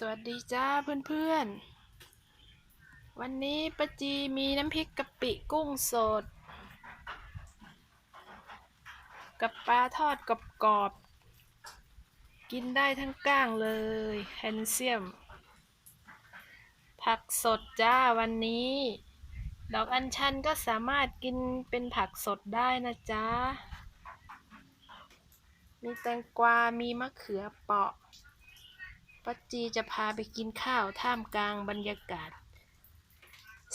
สวัสดีจ้าเพื่อนๆ วันนี้ปาจีมีน้ำพริกกะปิกุ้งสด กับปลาทอดกรอบๆ กินได้ทั้งก้างเลยแคลเซียม ผักสดจ้าวันนี้ ดอกอัญชันก็สามารถกินเป็นผักสดได้นะจ๊ะ มีแตงกวา มีมะเขือเปราะ ปัจจีจะพาไปกินข้าวท่ามกลางบรรยากาศ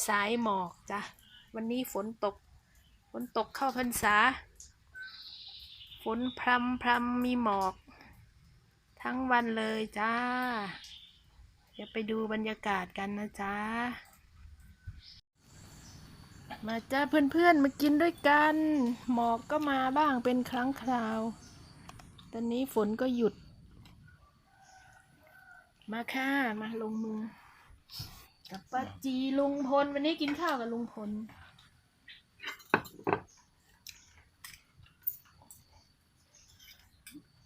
สายหมอกจ้ะ วันนี้ฝนตก ฝนตกเข้าพรรษา ฝนพรำพรำมีหมอก ทั้งวันเลยจ้า เดี๋ยวไปดูบรรยากาศกันนะจ๊ะมาจ้าเพื่อนๆ มากินด้วยกัน หมอกก็มาบ้างเป็นครั้งคราว ตอนนี้ฝนก็หยุด มาค่ะ มาลงมือ กับป้าจีลุงพล วันนี้กินข้าวกับลุงพล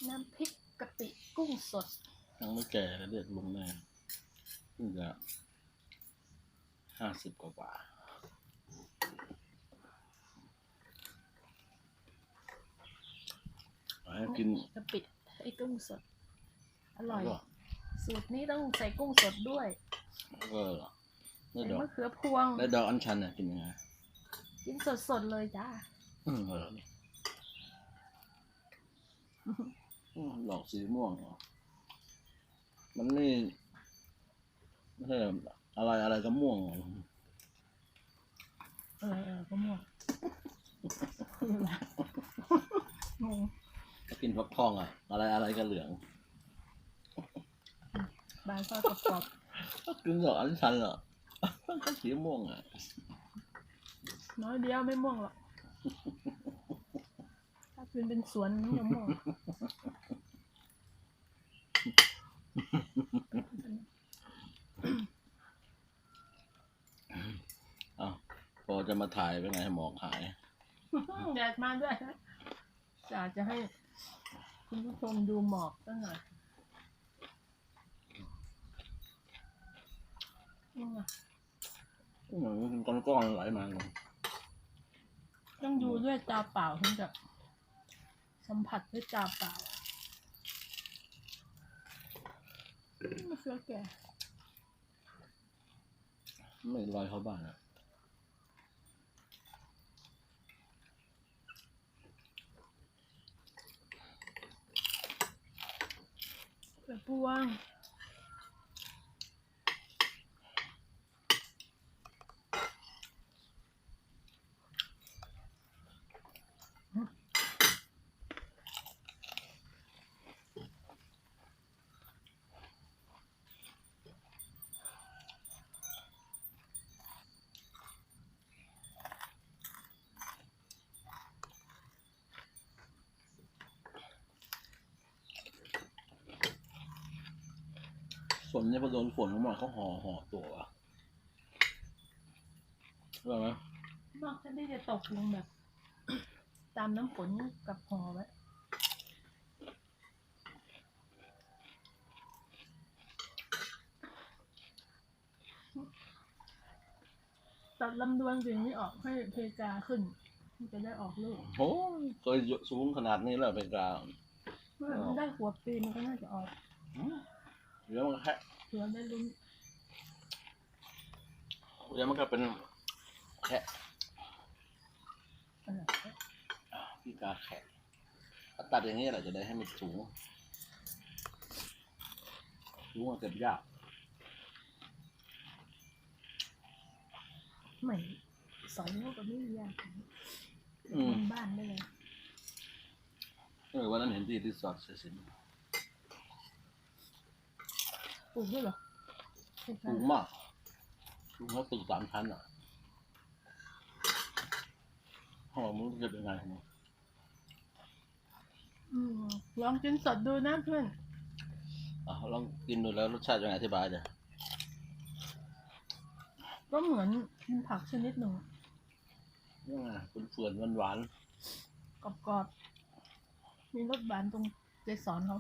น้ำพริกกะปิกุ้งสด ยังไม่แก่แล้วเด็ดลงแน่เพิ่งจะห้าสิบกว่ากว่าเอาให้กินกะปิไอ้กุ้งสด อร่อยแล้วก็ สูตรนี้ต้องใส่กุ้งสดด้วยแล้วก็ได้ใส่ดอกมะเขือพวงได้ดอกอัญชันเนี่ยกินยังไงกินสดๆเลยจ้าอืมเอออืมดอกสีม่วงเหรอมันนี่ไม่ใช่อะไรอะไรก็ม่วงเหรออะไรเออก็ม่วงงง ถ้ากินฟักทองอะ อะไรอะไรก็เหลือง บางก็กรอบก็กินดอกอัญชันเหรอก็สีม่วงอะๆน้อยเดียวไม่ม่วงหรอก ถ้าเป็นเป็นสวนมันจะม่วงอ้าวพอจะมาถ่ายไปไงให้หมอกหาย แดดมาด้วยนะอยากจะให้ คุณผู้ชมดูหมอกตั้งหน่อยนี่ไง เหมือนก้อนก้อนๆไหลมาเลยต้องดูด้วยตาเปล่าถึงจะสัมผัสด้วยตาเปล่าไม่เชื่อแกไม่ลอยเข้าบ้านอะเกิดพวง นเนี่ยพอโดนฝนเข้ามาเขาห่อห่อตัววะรู้ไหมนอกจากที่จะตกลงแบบ ตามน้ำฝนกับหอไว้ตัดลำดวนสิ่งนี้ออกให้เพกาขึ้นมันจะได้ออกลูกโอ้ยเคยสูงขนาดนี้แล้วเป็นกลาง เมื่อมันได้หัวปีมันก็น่าจะออก เดี๋ยวมันก็แค่เผื่อได้ลุ้นเดี๋ยวมันก็เป็นแค่เออพี่กาแขกถ้าตัดอย่างนี้แหละจะได้ให้มันสูงสูงกว่าเก็บยากไม่สองลูกก็ไม่ยากอืมทำบ้านได้เลยเออวันนั้นเห็นที่รีสอร์ทเสร็จสิ้น ปลูกด้วยเหรอเพสูกางมากสูงเท่าตึกสามชั้นอะห้องมันจะเป็นไงของมันอืมลองกินสดดูนะเพื่อน อะลองกินดูแล้วรสชาติยังไงอธิบายจ้ะก็เหมือนกินผักชนิดหนึ่งยังไงเป็นเฟื่อนหวานหวานกรอบๆ มีรสหวานตรงเกสรเขา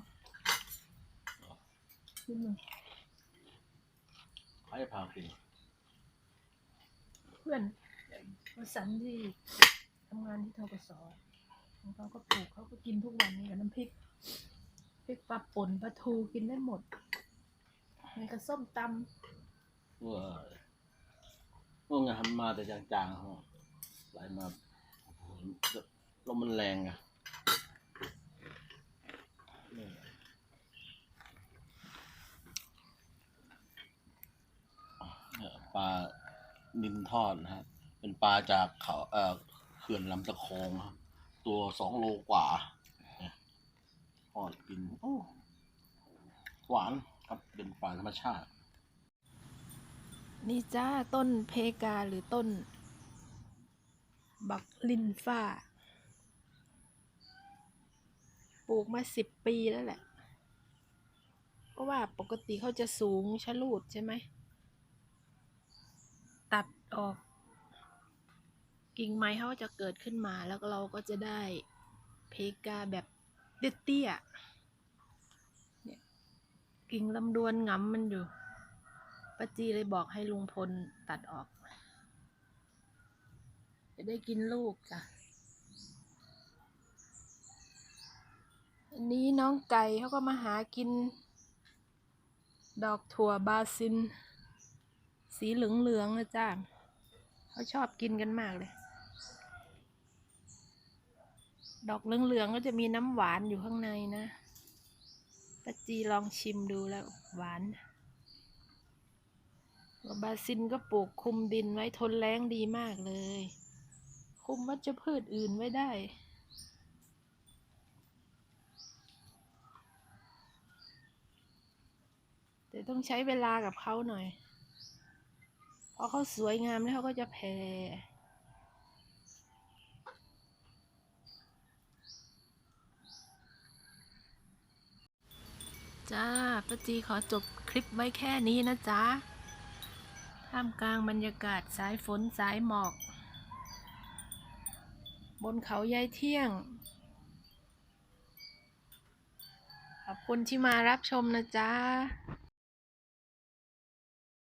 นิดหนึ่ง รพากินเพื่อนวสันต์ที่ทำงานที่ทกศของเขาก็ปลูกเขาก็กินทุกวันนี้กับน้ำพริกพริกปลาป่นปลาทูกินได้หมดมันก็ส้มตเว้ยพวกงานมาแต่จางๆฮะไหลมาโอ้โหลมมันแรงอะนี่เนี่ยปลา นินทอดนะฮะเป็นปลาจากเขาเอ่อเขื่อนลำตะคองครับตัวสองโลกว่าทอดกินโอ้หวานครับเป็นปลาธรรมชาติ นี่จ้าต้นเพกาหรือต้น บักลินฟ้า ปลูกมาสิบปีแล้วแหละ เพราะว่าปกติเขาจะสูงชะลูดใช่ไหม ออก กิ่งไม้เขาจะเกิดขึ้นมาแล้วเราก็จะได้เพกาแบบเตี้ยๆเนี่ยกิ่งลำดวนงำมันอยู่ป้าจีเลยบอกให้ลุงพลตัดออก จะได้กินลูกจ้ะอันนี้น้องไก่เขาก็มาหากิน ดอกถั่วบาซิน สีเหลืองๆนะจ้า เขาชอบกินกันมากเลย ดอกเหลืองๆก็จะมีน้ำหวานอยู่ข้างในนะปาจีลองชิมดูแล้วหวานบาซินก็ปลูกคุมดินไว้ทนแล้งดีมากเลย คุมวัชพืชอื่นไว้ได้แต่ต้องใช้เวลากับเขาหน่อย พอเขาสวยงามแล้วเขาก็จะแผ่จ้าป้าจีขอจบคลิปไว้แค่นี้นะจ๊ะ ท่ามกลางบรรยากาศสายฝนสายหมอก บนเขายายเที่ยง ขอบคุณที่มารับชมนะจ๊ะ